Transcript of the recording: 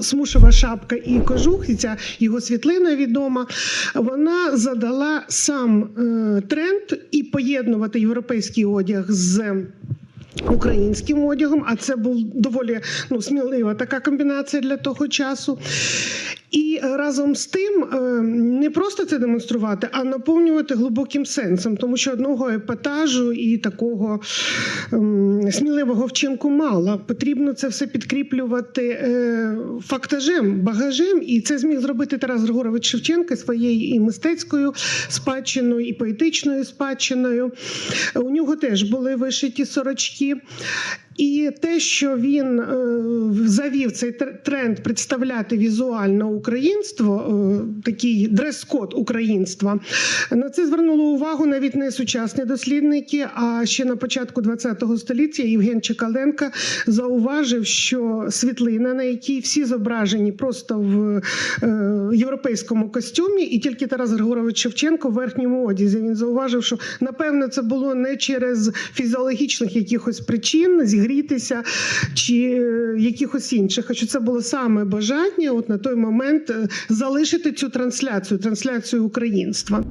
Смушева шапка і кожух, і ця його світлина відома. Вона задала сам е, тренд і поєднувати європейський одяг з. Українським одягом, а це був доволі ну, смілива така комбінація для того часу. І разом з тим е, не просто це демонструвати, а наповнювати глибоким сенсом, тому що одного епатажу і такого ем, сміливого вчинку мало. Потрібно це все підкріплювати е, фактажем, багажем, і це зміг зробити Тарас Григорович Шевченко своєю і мистецькою спадщиною, і поетичною спадщиною. У нього теж були вишиті сорочки. І те, що він е, завів цей тренд представляти візуально українство, е, такий дрес-код українства, на це звернуло увагу навіть не сучасні дослідники, а ще на початку ХХ століття Євген Чекаленко зауважив, що світлина, на якій всі зображені просто в е, європейському костюмі, і тільки Тарас Григорович Шевченко в верхньому одязі. Він зауважив, що напевно це було не через фізіологічних якихось причин зігрітися чи е, якихось інших, а що це було саме бажання, от на той момент залишити цю трансляцію, трансляцію українства.